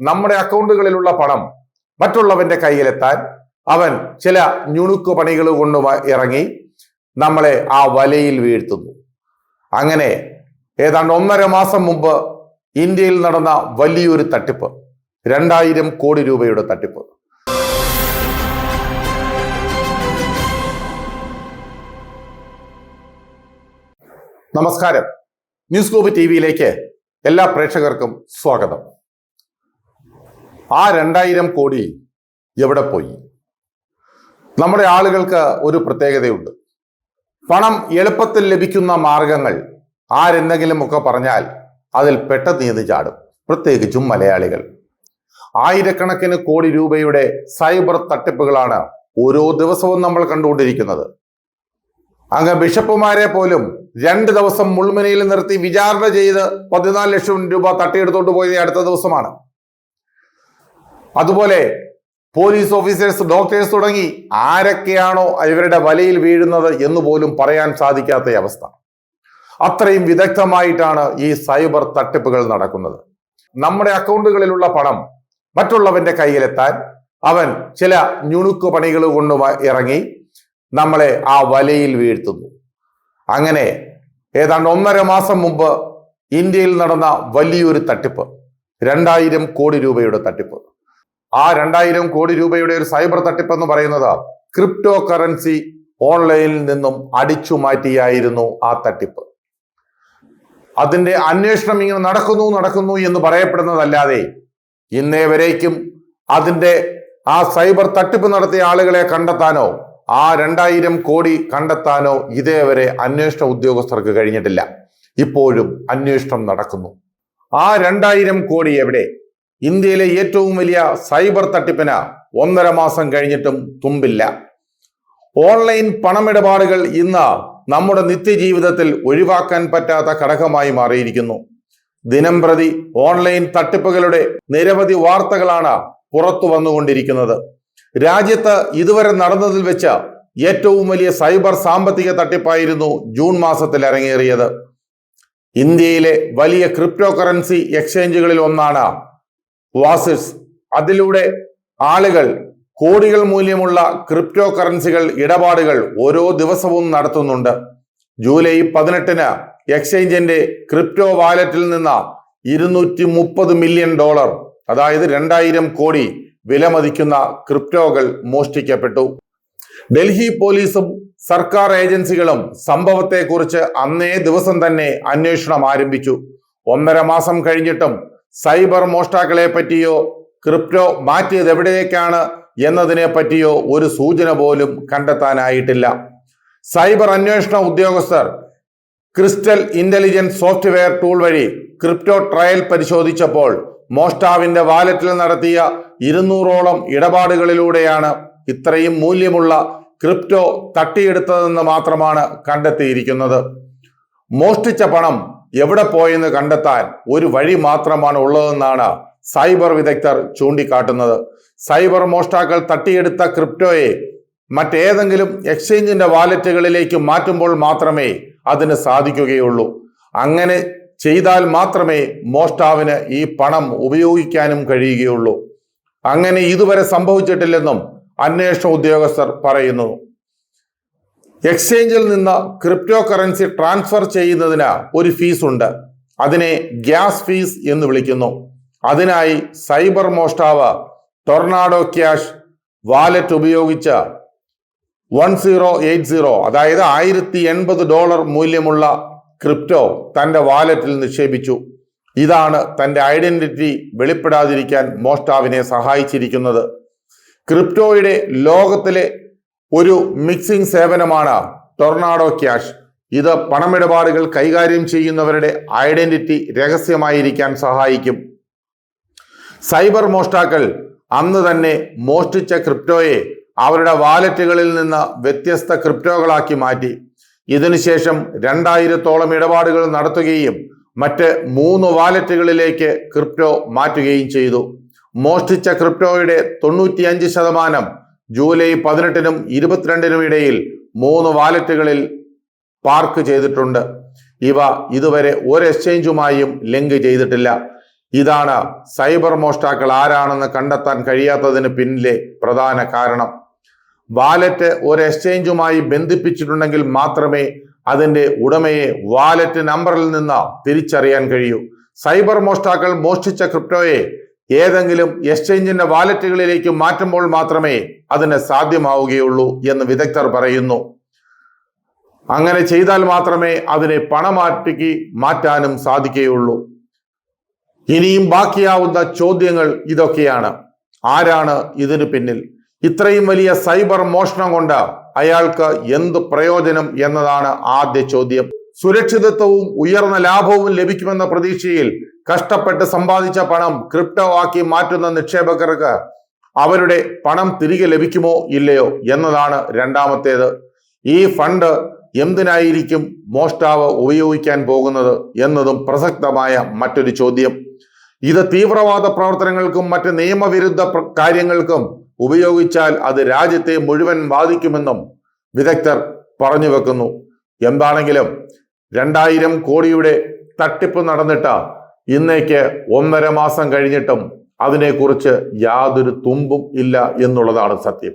നമ്മുടെ അക്കൗണ്ടുകളിലുള്ള പണം മറ്റുള്ളവന്റെ കയ്യിലെത്താൻ അവൻ ചില ഞുണുക്കു പണികൾ കൊണ്ട് ഇറങ്ങി നമ്മളെ ആ വലയിൽ വീഴ്ത്തുന്നു. അങ്ങനെ ഏതാണ്ട് ഒന്നര മാസം മുമ്പ് ഇന്ത്യയിൽ നടന്ന വലിയൊരു തട്ടിപ്പ് രണ്ടായിരം കോടി രൂപയുടെ തട്ടിപ്പ്. നമസ്കാരം. ന്യൂസ് ഗ്ലോബ് ടി വിയിലേക്ക് എല്ലാ പ്രേക്ഷകർക്കും സ്വാഗതം. ആ രണ്ടായിരം കോടി എവിടെ പോയി? നമ്മുടെ ആളുകൾക്ക് ഒരു പ്രത്യേകതയുണ്ട്. പണം എളുപ്പത്തിൽ ലഭിക്കുന്ന മാർഗങ്ങൾ ആരെന്തെങ്കിലും ഒക്കെ പറഞ്ഞാൽ അതിൽ പെട്ടെന്ന് നീന്തി ചാടും. പ്രത്യേകിച്ചും മലയാളികൾ. ആയിരക്കണക്കിന് കോടി രൂപയുടെ സൈബർ തട്ടിപ്പുകളാണ് ഓരോ ദിവസവും നമ്മൾ കണ്ടുകൊണ്ടിരിക്കുന്നത്. അങ്ങ് ബിഷപ്പുമാരെ പോലും രണ്ട് ദിവസം മുൾമുനയിൽ നിർത്തി വിചാരണ ചെയ്ത് പതിനാല് ലക്ഷം രൂപ തട്ടിയെടുത്തോണ്ട് പോയത് അടുത്ത ദിവസമാണ്. അതുപോലെ പോലീസ് ഓഫീസേഴ്സ് ഡോക്ടേഴ്സ് തുടങ്ങി ആരൊക്കെയാണോ ഇവരുടെ വലയിൽ വീഴുന്നത് എന്ന് പോലും പറയാൻ സാധിക്കാത്ത അവസ്ഥ. അത്രയും വിദഗ്ധമായിട്ടാണ് ഈ സൈബർ തട്ടിപ്പുകൾ നടക്കുന്നത്. നമ്മുടെ അക്കൗണ്ടുകളിലുള്ള പണം മറ്റുള്ളവന്റെ കയ്യിലെത്താൻ അവൻ ചില ഞുണുക്കു പണികൾ കൊണ്ട് ഇറങ്ങി നമ്മളെ ആ വലയിൽ വീഴ്ത്തുന്നു. അങ്ങനെ ഏതാണ്ട് ഒന്നര മാസം മുമ്പ് ഇന്ത്യയിൽ നടന്ന വലിയൊരു തട്ടിപ്പ് രണ്ടായിരം കോടി രൂപയുടെ തട്ടിപ്പ്. ആ രണ്ടായിരം കോടി രൂപയുടെ ഒരു സൈബർ തട്ടിപ്പ് എന്ന് പറയുന്നത് ക്രിപ്റ്റോ കറൻസി ഓൺലൈനിൽ നിന്നും അടിച്ചു മാറ്റിയായിരുന്നു ആ തട്ടിപ്പ്. അതിന്റെ അന്വേഷണം ഇങ്ങനെ നടക്കുന്നു നടക്കുന്നു എന്ന് പറയപ്പെടുന്നതല്ലാതെ ഇന്നേ വരേക്കും അതിന്റെ ആ സൈബർ തട്ടിപ്പ് നടത്തിയ ആളുകളെ കണ്ടെത്താനോ ആ രണ്ടായിരം കോടി കണ്ടെത്താനോ ഇതേവരെ അന്വേഷണ ഉദ്യോഗസ്ഥർക്ക് കഴിഞ്ഞിട്ടില്ല. ഇപ്പോഴും അന്വേഷണം നടക്കുന്നു. ആ രണ്ടായിരം കോടി എവിടെ? ഇന്ത്യയിലെ ഏറ്റവും വലിയ സൈബർ തട്ടിപ്പിന് ഒന്നര മാസം കഴിഞ്ഞിട്ടും തുമ്പില്ല. ഓൺലൈൻ പണമിടപാടുകൾ ഇന്ന് നമ്മുടെ നിത്യജീവിതത്തിൽ ഒഴിവാക്കാൻ പറ്റാത്ത ഘടകമായി മാറിയിരിക്കുന്നു. ദിനം പ്രതി ഓൺലൈൻ തട്ടിപ്പുകളുടെ നിരവധി വാർത്തകളാണ് പുറത്തു വന്നുകൊണ്ടിരിക്കുന്നത്. രാജ്യത്ത് ഇതുവരെ നടന്നതിൽ വെച്ച് ഏറ്റവും വലിയ സൈബർ സാമ്പത്തിക തട്ടിപ്പായിരുന്നു ജൂൺ മാസത്തിൽ അരങ്ങേറിയത്. ഇന്ത്യയിലെ വലിയ ക്രിപ്റ്റോ കറൻസി എക്സ്ചേഞ്ചുകളിൽ ഒന്നാണ് വാസിസ് അതിലൂടെ ആളുകൾ കോടികൾ മൂല്യമുള്ള ക്രിപ്റ്റോ കറൻസികൾ ഇടപാടുകൾ ഓരോ ദിവസവും നടത്തുന്നുണ്ട്. ജൂലൈ പതിനെട്ടിന് എക്സ്ചേഞ്ചിന്റെ ക്രിപ്റ്റോ വാലറ്റിൽ നിന്ന് ഇരുന്നൂറ്റി മുപ്പത് മില്യൺ ഡോളർ അതായത് രണ്ടായിരം കോടി വിലമതിക്കുന്ന ക്രിപ്റ്റോകൾ മോഷ്ടിക്കപ്പെട്ടു. ഡൽഹി പോലീസും സർക്കാർ ഏജൻസികളും സംഭവത്തെക്കുറിച്ച് അന്നേ ദിവസം തന്നെ അന്വേഷണം ആരംഭിച്ചു. ഒന്നര മാസം കഴിഞ്ഞിട്ടും സൈബർ മോഷ്ടാക്കളെ പറ്റിയോ ക്രിപ്റ്റോ മാറ്റിയത് എവിടേക്കാണ് എന്നതിനെ പറ്റിയോ ഒരു സൂചന പോലും കണ്ടെത്താനായിട്ടില്ല. സൈബർ അന്വേഷണ ഉദ്യോഗസ്ഥർ ക്രിസ്റ്റൽ ഇന്റലിജൻസ് സോഫ്റ്റ്വെയർ ടൂൾ വഴി ക്രിപ്റ്റോ ട്രയൽ പരിശോധിച്ചപ്പോൾ മോഷ്ടാവിന്റെ വാലറ്റിൽ നടത്തിയ ഇരുന്നൂറോളം ഇടപാടുകളിലൂടെയാണ് ഇത്രയും മൂല്യമുള്ള ക്രിപ്റ്റോ തട്ടിയെടുത്തതെന്ന് മാത്രമാണ് കണ്ടെത്തിയിരിക്കുന്നത്. മോഷ്ടിച്ച പണം എവിടെ പോയെന്ന് കണ്ടെത്താൻ ഒരു വഴി മാത്രമാണ് ഉള്ളതെന്നാണ് സൈബർ വിദഗ്ധർ ചൂണ്ടിക്കാട്ടുന്നത്. സൈബർ മോഷ്ടാക്കൾ തട്ടിയെടുത്ത ക്രിപ്റ്റോയെ മറ്റേതെങ്കിലും എക്സ്ചേഞ്ചിന്റെ വാലറ്റുകളിലേക്ക് മാറ്റുമ്പോൾ മാത്രമേ അതിന് സാധിക്കുകയുള്ളൂ. അങ്ങനെ ചെയ്താൽ മാത്രമേ മോഷ്ടാവിന് ഈ പണം ഉപയോഗിക്കാനും കഴിയുകയുള്ളൂ. അങ്ങനെ ഇതുവരെ സംഭവിച്ചിട്ടില്ലെന്നും അന്വേഷണ ഉദ്യോഗസ്ഥർ പറയുന്നു. എക്സ്ചേഞ്ചിൽ നിന്ന് ക്രിപ്റ്റോ കറൻസി ട്രാൻസ്ഫർ ചെയ്യുന്നതിന് ഒരു ഫീസ് ഉണ്ട്. അതിനെ ഗ്യാസ് ഫീസ് എന്ന് വിളിക്കുന്നു. അതിനായി സൈബർ മോഷ്ടാവ് ടൊർണാഡോ ക്യാഷ് വാലറ്റ് ഉപയോഗിച്ച് വൺ സീറോ എയ്റ്റ് സീറോ അതായത് ആയിരത്തി എൺപത് ഡോളർ മൂല്യമുള്ള ക്രിപ്റ്റോ തന്റെ വാലറ്റിൽ നിക്ഷേപിച്ചു. ഇതാണ് തന്റെ ഐഡന്റിറ്റി വെളിപ്പെടാതിരിക്കാൻ മോഷ്ടാവിനെ സഹായിച്ചിരിക്കുന്നത്. ക്രിപ്റ്റോയുടെ ലോകത്തിലെ ഒരു മിക്സിംഗ് സേവനമാണ് ടൊർണാഡോ ക്യാഷ് ഇത് പണമിടപാടുകൾ കൈകാര്യം ചെയ്യുന്നവരുടെ ഐഡന്റിറ്റി രഹസ്യമായിരിക്കാൻ സഹായിക്കും. സൈബർ മോഷ്ടാക്കൾ അന്ന് തന്നെ മോഷ്ടിച്ച ക്രിപ്റ്റോയെ അവരുടെ വാലറ്റുകളിൽ നിന്ന് വ്യത്യസ്ത ക്രിപ്റ്റോകളാക്കി മാറ്റി. ഇതിനുശേഷം രണ്ടായിരത്തോളം ഇടപാടുകൾ നടത്തുകയും മറ്റ് മൂന്ന് വാലറ്റുകളിലേക്ക് ക്രിപ്റ്റോ മാറ്റുകയും ചെയ്തു. മോഷ്ടിച്ച ക്രിപ്റ്റോയുടെ തൊണ്ണൂറ്റിയഞ്ച് ശതമാനം ജൂലൈ പതിനെട്ടിനും ഇരുപത്തിരണ്ടിനും ഇടയിൽ മൂന്ന് വാലറ്റുകളിൽ പാർക്ക് ചെയ്തിട്ടുണ്ട്. ഇവ ഇതുവരെ ഒരു എക്സ്ചേഞ്ചുമായും ലിങ്ക് ചെയ്തിട്ടില്ല. ഇതാണ് സൈബർ മോഷ്ടാക്കൾ ആരാണെന്ന് കണ്ടെത്താൻ കഴിയാത്തതിന് പിന്നിലെ പ്രധാന കാരണം. വാലറ്റ് ഒരു എക്സ്ചേഞ്ചുമായി ബന്ധിപ്പിച്ചിട്ടുണ്ടെങ്കിൽ മാത്രമേ അതിന്റെ ഉടമയെ വാലറ്റ് നമ്പറിൽ നിന്ന് തിരിച്ചറിയാൻ കഴിയൂ. സൈബർ മോഷ്ടാക്കൾ മോഷ്ടിച്ച ക്രിപ്റ്റോയെ ഏതെങ്കിലും എക്സ്ചേഞ്ചിന്റെ വാലറ്റുകളിലേക്ക് മാറ്റുമ്പോൾ മാത്രമേ അതിന് സാധ്യമാവുകയുള്ളൂ എന്ന് വിദഗ്ധർ പറയുന്നു. അങ്ങനെ ചെയ്താൽ മാത്രമേ അതിനെ പണമാറ്റിക്ക് മാറ്റാനും സാധിക്കുകയുള്ളൂ. ഇനിയും ബാക്കിയാവുന്ന ചോദ്യങ്ങൾ ഇതൊക്കെയാണ്. ആരാണ് ഇതിനു പിന്നിൽ? ഇത്രയും വലിയ സൈബർ മോഷണം കൊണ്ട് അയാൾക്ക് എന്ത് പ്രയോജനം എന്നതാണ് ആദ്യ ചോദ്യം. സുരക്ഷിതത്വവും ഉയർന്ന ലാഭവും ലഭിക്കുമെന്ന പ്രതീക്ഷയിൽ കഷ്ടപ്പെട്ട് സമ്പാദിച്ച പണം ക്രിപ്റ്റോ ആക്കി മാറ്റുന്ന നിക്ഷേപകർക്ക് അവരുടെ പണം തിരികെ ലഭിക്കുമോ ഇല്ലയോ എന്നതാണ് രണ്ടാമത്തേത്. ഈ ഫണ്ട് എന്തിനായിരിക്കും മോഷ്ടാവ് ഉപയോഗിക്കാൻ പോകുന്നത് എന്നതും പ്രസക്തമായ മറ്റൊരു ചോദ്യം. ഇത് തീവ്രവാദ പ്രവർത്തനങ്ങൾക്കും മറ്റ് നിയമവിരുദ്ധ കാര്യങ്ങൾക്കും ഉപയോഗിച്ചാൽ അത് രാജ്യത്തെ മുഴുവൻ ബാധിക്കുമെന്നും വിദഗ്ധർ പറഞ്ഞു വെക്കുന്നു. എന്താണെങ്കിലും രണ്ടായിരം കോടിയുടെ തട്ടിപ്പ് നടന്നിട്ട് ഇന്നേക്ക് ഒന്നര മാസം കഴിഞ്ഞിട്ടും അതിനെക്കുറിച്ച് യാതൊരു തുമ്പും ഇല്ല എന്നുള്ളതാണ് സത്യം.